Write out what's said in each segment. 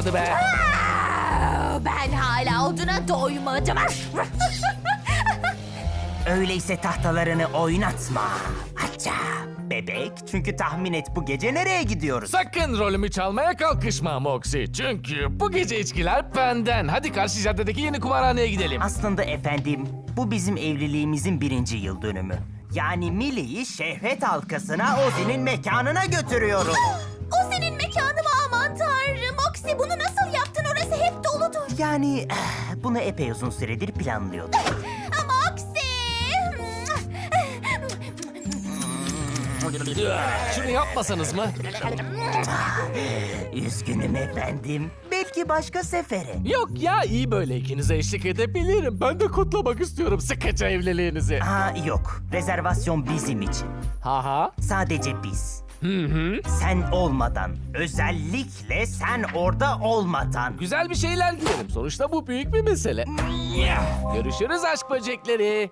vardı be. Aa, Ben hala oduna doymadım. Öyleyse tahtalarını oynatma. Hatta bebek çünkü tahmin et bu gece nereye gidiyoruz? Sakın rolümü çalmaya kalkışma Moxie. Çünkü bu gece içkiler benden. Hadi karşı caddedeki yeni kumarhaneye gidelim. Aslında efendim bu bizim evliliğimizin birinci yıl dönümü. Yani Millie'yi şehvet halkasına Ozi'nin mekanına götürüyorum. o senin mekanı Oksi bunu nasıl yaptın? Orası hep doludur. Yani eh, bunu epey uzun süredir planlıyordum. Ama Oksi... Şunu yapmasanız mı? Üzgünüm efendim. Belki başka sefere. Yok ya iyi böyle ikinize eşlik edebilirim. Ben de kutlamak istiyorum sıkıcı evliliğinizi. Ha yok. Rezervasyon bizim için. Ha ha. Sadece biz. Hı hı. Sen olmadan, özellikle sen orada olmadan. Güzel bir şeyler giyelim. Sonuçta bu büyük bir mesele. Görüşürüz aşk böcekleri.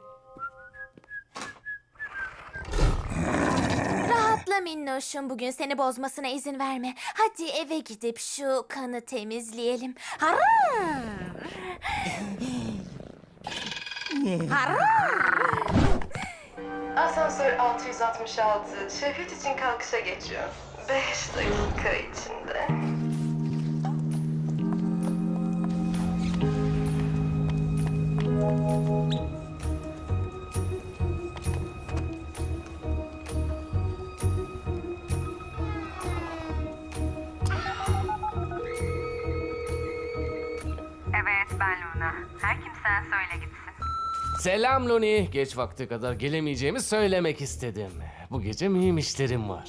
Rahatla minnoşum. Bugün seni bozmasına izin verme. Hadi eve gidip şu kanı temizleyelim. Harr! Harr! Asansör 666 şehvet için kalkışa geçiyor. 5 dakika içinde. Selam Loni. Geç vakte kadar gelemeyeceğimi söylemek istedim. Bu gece mühim işlerim var.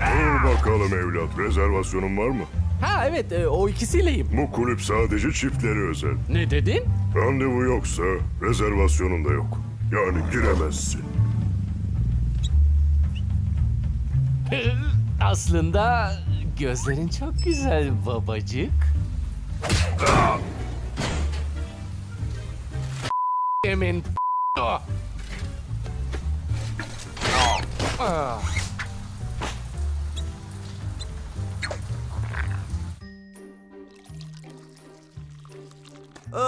Dur bakalım evlat, rezervasyonun var mı? Ha evet e, o ikisiyleyim. Bu kulüp sadece çiftlere özel. Ne dedin? Randevu yoksa rezervasyonun da yok. Yani giremezsin. Aslında gözlerin çok güzel babacık. Emin. Ah. Sen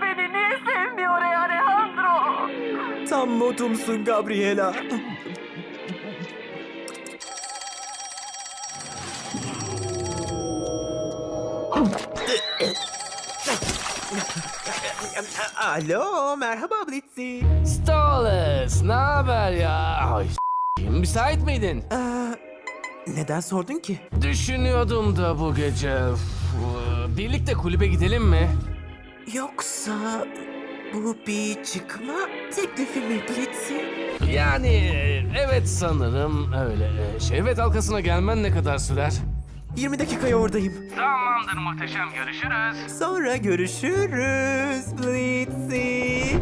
beni niye sevmiyor? Tam modumsun Gabriela. Alo, merhaba Blitzy. Stolas, ne haber ya? Ay s**eyim, müsait miydin? Aa, neden sordun ki? Düşünüyordum da bu gece. Üf, Birlikte kulübe gidelim mi? Yoksa bu bir çıkma teklifi mi Blitzy? Yani evet sanırım öyle. Şehvet halkasına gelmen ne kadar sürer? 20 dakikaya oradayım. Tamamdır muhteşem görüşürüz. Sonra görüşürüz Blitzy.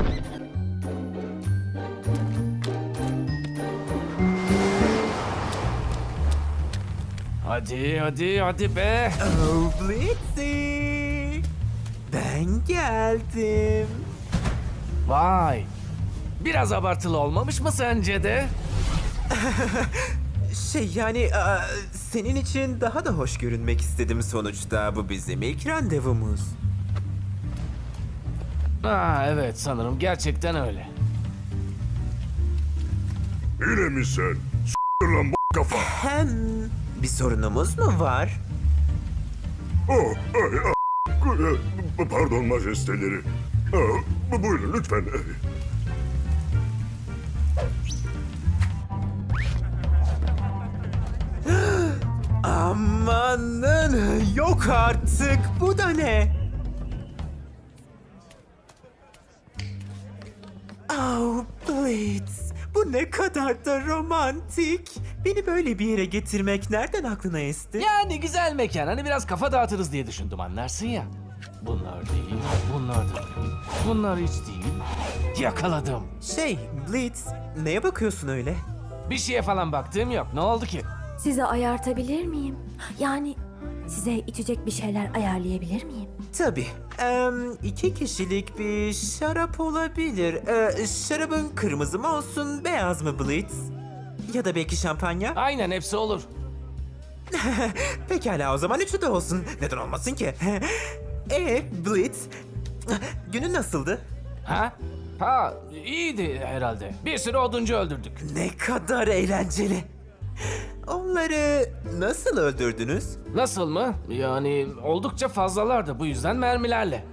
Hadi hadi hadi be. Oh Blitzy. Ben geldim. Vay. Biraz abartılı olmamış mı sence de? Şey yani aa, senin için daha da hoş görünmek istedim sonuçta. Bu bizim ilk randevumuz. Aa evet sanırım gerçekten öyle. Yine mi sen? S**tir lan b- kafa. Hem bir sorunumuz mu var? Oh, ay, ay. E, Pardon majesteleri. Aa, bu- Buyurun lütfen. Amanın yok artık bu da ne? Oh Blitz bu ne kadar da romantik. Beni böyle bir yere getirmek nereden aklına esti? Yani güzel mekan. Hani biraz kafa dağıtırız diye düşündüm anlarsın ya. Bunlar değil, bunlar da değil. Bunlar hiç değil. Yakaladım. Şey, Blitz, neye bakıyorsun öyle? Bir şeye falan baktığım yok. Ne oldu ki? Size ayartabilir miyim? Yani size içecek bir şeyler ayarlayabilir miyim? Tabii. Em, iki kişilik bir şarap olabilir. Ee, şarabın kırmızı mı olsun, beyaz mı Blitz? Ya da belki şampanya? Aynen hepsi olur. Pekala o zaman üçü de olsun. Neden olmasın ki? Ee, Blitz, günün nasıldı? Ha? Ha, iyiydi herhalde. Bir sürü oduncu öldürdük. Ne kadar eğlenceli. Onları nasıl öldürdünüz? Nasıl mı? Yani oldukça fazlalardı bu yüzden mermilerle.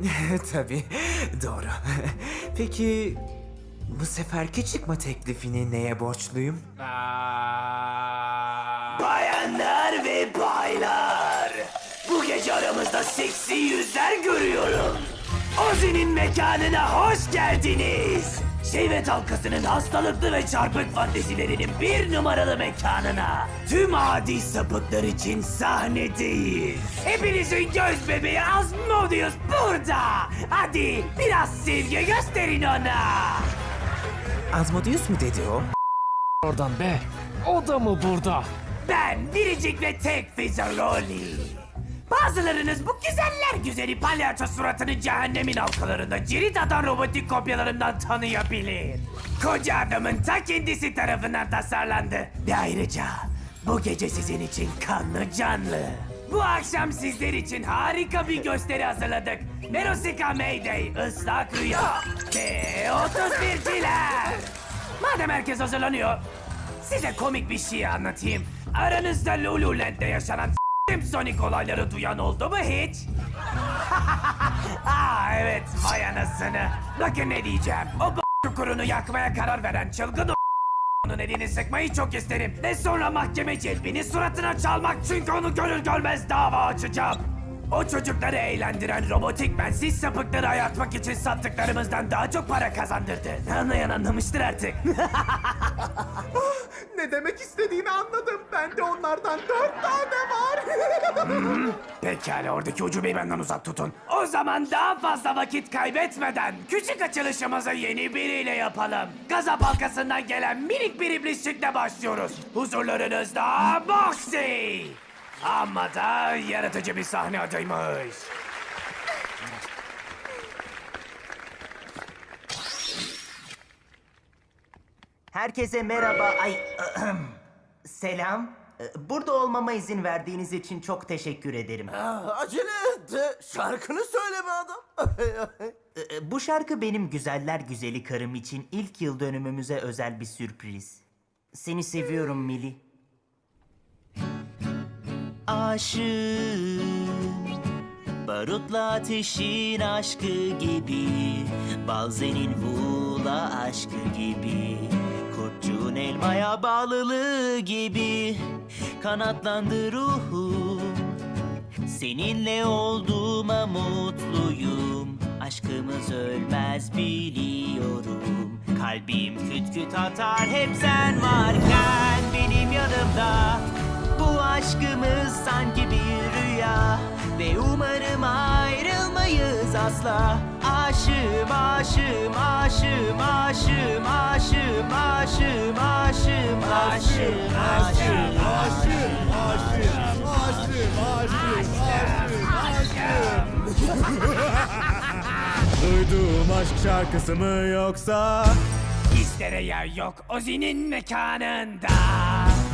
Tabii, doğru. Peki bu seferki çıkma teklifini neye borçluyum? Bayanlar ve baylar. Bu gece aramızda seksi yüzler görüyorum. Ozi'nin mekanına hoş geldiniz. Şehvet halkasının hastalıklı ve çarpık fantezilerinin bir numaralı mekanına. Tüm adi sapıklar için sahnedeyiz. Hepinizin göz bebeği Asmodeus burada. Hadi biraz sevgi gösterin ona. Asmodeus mu dedi o? Oradan be. O da mı burada? Ben biricik ve tek Fizzaroli. Bazılarınız bu güzeller güzeli palyaço suratını cehennemin halkalarında cirit atan robotik kopyalarından tanıyabilir. Koca adamın ta kendisi tarafından tasarlandı. Ve ayrıca bu gece sizin için kanlı canlı. Bu akşam sizler için harika bir gösteri hazırladık. Merosika Mayday, ıslak rüya ve 31'ciler. Madem herkes hazırlanıyor, Size komik bir şey anlatayım. Aranızda Lululand'de yaşanan s**tim Sonic olayları duyan oldu mu hiç? Aa evet vay anasını. Bakın ne diyeceğim. O b- çukurunu yakmaya karar veren çılgın o onun elini sıkmayı çok isterim. Ve sonra mahkeme celbini suratına çalmak çünkü onu görür görmez dava açacağım. O çocukları eğlendiren robotik bensiz sapıkları ayartmak için sattıklarımızdan daha çok para kazandırdı. Anlayan anlamıştır artık. Ne demek istediğini anladım. Bende onlardan dört tane var. Pekala oradaki ucubeyi benden uzak tutun. O zaman daha fazla vakit kaybetmeden küçük açılışımızı yeni biriyle yapalım. Gazap halkasından gelen minik bir iblisçikle başlıyoruz. Huzurlarınızda Boxy. Ama da yaratıcı bir sahne adaymış. Herkese merhaba. Ay selam. Burada olmama izin verdiğiniz için çok teşekkür ederim. Acele et. Şarkını söyleme adam. Ee, Bu şarkı benim güzeller güzeli karım için ilk yıl dönümümüze özel bir sürpriz. Seni seviyorum Mili. Aşığım Barutla ateşin aşkı gibi Balzenin vula aşkı gibi Kurtçuğun elmaya bağlılığı gibi Kanatlandı ruhum. Seninle olduğuma mutluyum. Aşkımız ölmez biliyorum. Kalbim küt küt atar hep sen varken. Benim yanımda Bu aşkımız sanki bir rüya. Ve umarım ayrılmayız asla Aşığım aşığım aşığım aşığım aşığım aşığım aşığım aşığım aşığım Duyduğum aşk şarkısı mı yoksa? İstere yer yok Ozi'nin mekanında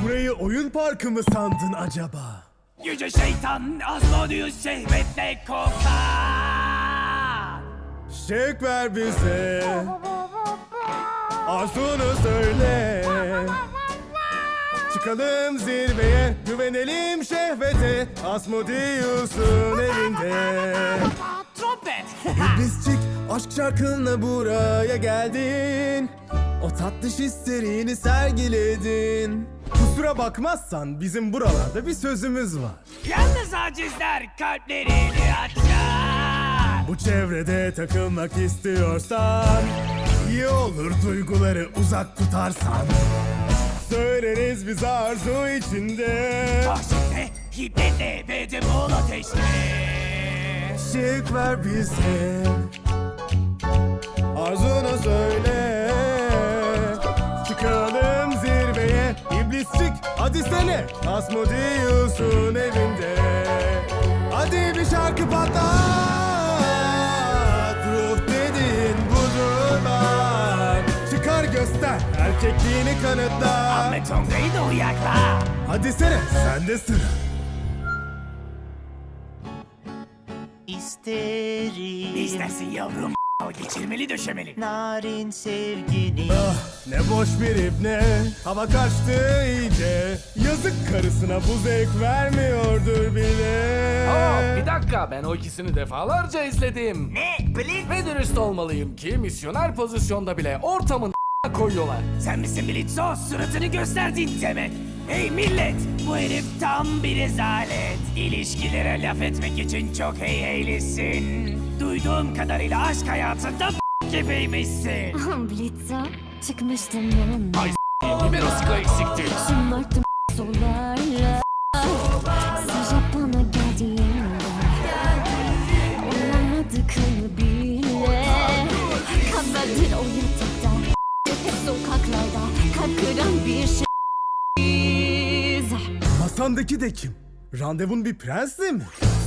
Burayı oyun parkı mı sandın acaba? Yüce şeytan Asmodeus şehvetle kokar Şevk ver bize. Arzunu söyle. Çıkalım zirveye, güvenelim şehvete. Asmodeus'un evinde. Trompet Bizcik aşk şarkınla buraya geldin. O tatlış hislerini sergiledin. Kusura bakmazsan bizim buralarda bir sözümüz var. Yalnız acizler kalplerini açar Bu çevrede takılmak istiyorsan iyi olur duyguları uzak tutarsan. Söyleriz biz arzu içinde. Ahşette, hiddete ve de bol ateşte. Şık ver bize. Arzunu söyle. Çıkalım zirveye. İblisçik hadi sene. Asmodeus'un evinde. Hadi bir şarkı patlat göster erkekliğini kanıtla Ahmet Tonga'yı da uyakla. Hadi sene sende sıra Ne İsterim istersin yavrum? O geçirmeli döşemeli. narin sevgini Ah, ne boş bir ibne Hava kaçtı iyice Yazık karısına bu zevk vermiyordur bile Aa, bir dakika ben o ikisini defalarca izledim. Ne? Blitz? Ve dürüst olmalıyım ki misyoner pozisyonda bile ortamın koyuyorlar. Sen misin Blitzo? Suratını gösterdin demek. Hey millet! Bu herif tam bir rezalet. İlişkilere laf etmek için çok heyheylisin. Duyduğum kadarıyla aşk hayatında gibiymişsin. Blitza çıkmıştım yanına. Ay Liberosiko eksikti. Şımarttım solarla. Sıcak Masandaki de kim? Randevun bir prensle mi?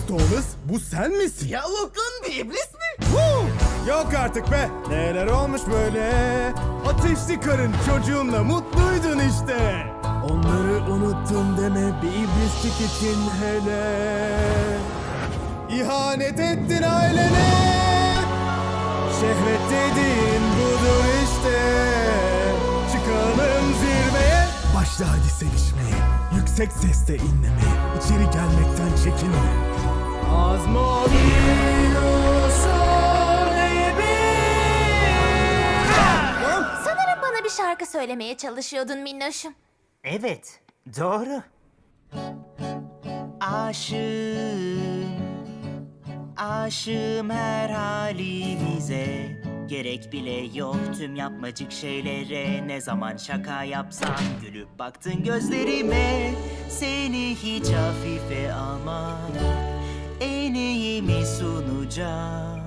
Stolas bu sen misin? Yavukun bir iblis mi? Woo! Yok artık be. Neler olmuş böyle? Ateşli karın çocuğunla mutluydun işte. Onları unuttum deme bir iblislik için hele. İhanet ettin ailene. Şehvet dediğin budur işte. Çıkalım zirveye. Başla hadi sevişmeye. Yüksek sesle inlemeye. İçeri gelmekten çekinme. Sanırım bana bir şarkı söylemeye çalışıyordun minnoşum. Evet doğru Aşığım Aşığım her halimize Gerek bile yok tüm yapmacık şeylere. Ne zaman şaka yapsam gülüp baktın gözlerime. Seni hiç hafife alma En iyimi sunacağım.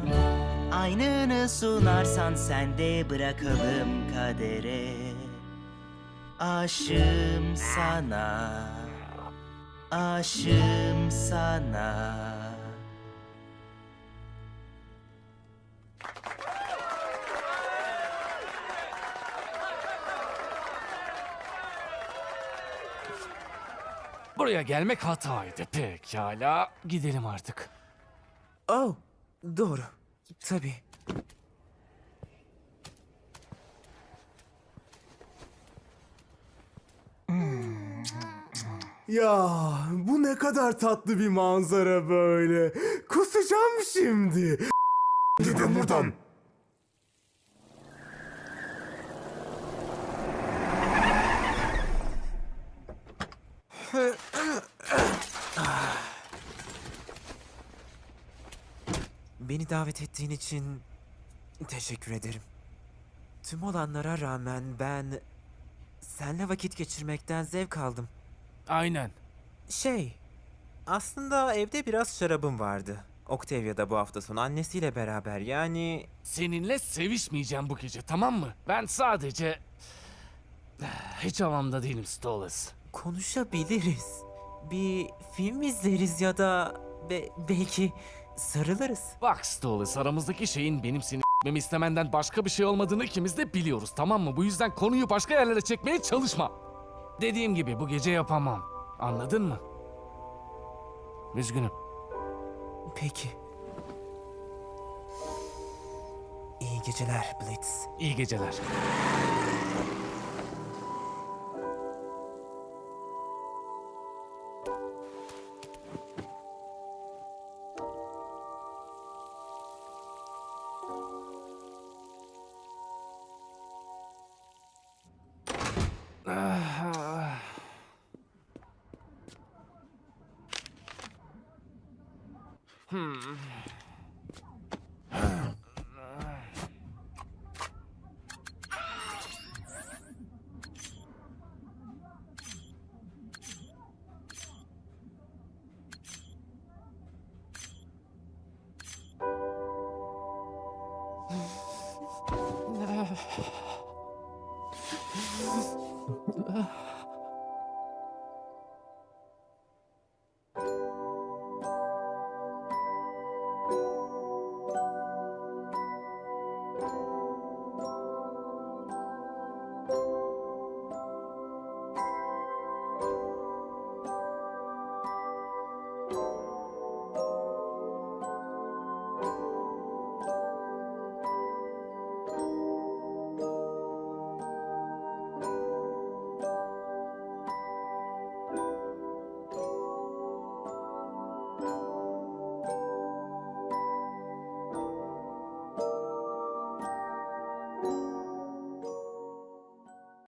Aynını sunarsan sen de bırakalım kadere. Aşığım sana. Aşığım sana Buraya gelmek hataydı. Pekala gidelim artık. Oh doğru tabii Ya bu ne kadar tatlı bir manzara böyle. Kusacağım şimdi. Gidin buradan. Beni davet ettiğin için teşekkür ederim. Tüm olanlara rağmen ben senle vakit geçirmekten zevk aldım. Aynen. Şey, aslında evde biraz şarabım vardı. Octavia da bu hafta sonu annesiyle beraber yani Seninle sevişmeyeceğim bu gece tamam mı? Ben sadece... Hiç havamda değilim Stolas. Konuşabiliriz. Bir film izleriz ya da be- belki sarılırız. Bak Stolas aramızdaki şeyin benim seni s**memi istemenden başka bir şey olmadığını ikimiz de biliyoruz tamam mı? Bu yüzden konuyu başka yerlere çekmeye çalışma. Dediğim gibi bu gece yapamam. Anladın mı? Üzgünüm. Peki. İyi geceler Blitz. İyi geceler.